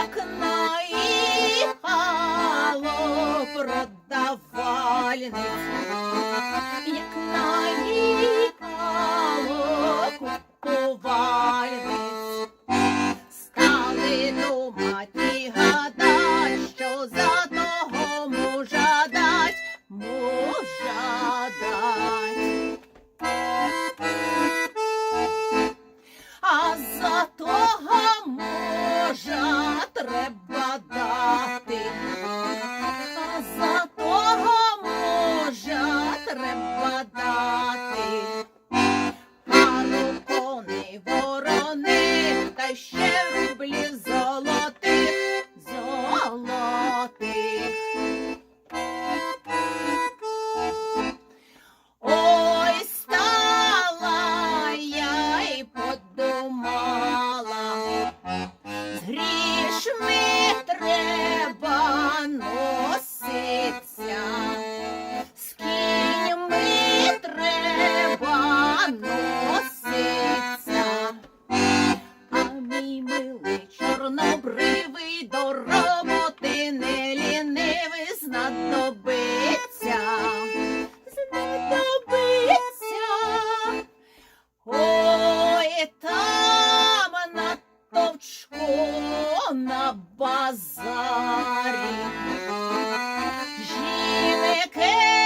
як наїхало продавальниць, як наїхало грішми треба носиться, з кіньми треба носиться, а мій милий чорнобривий дорог. базарі. Жінеке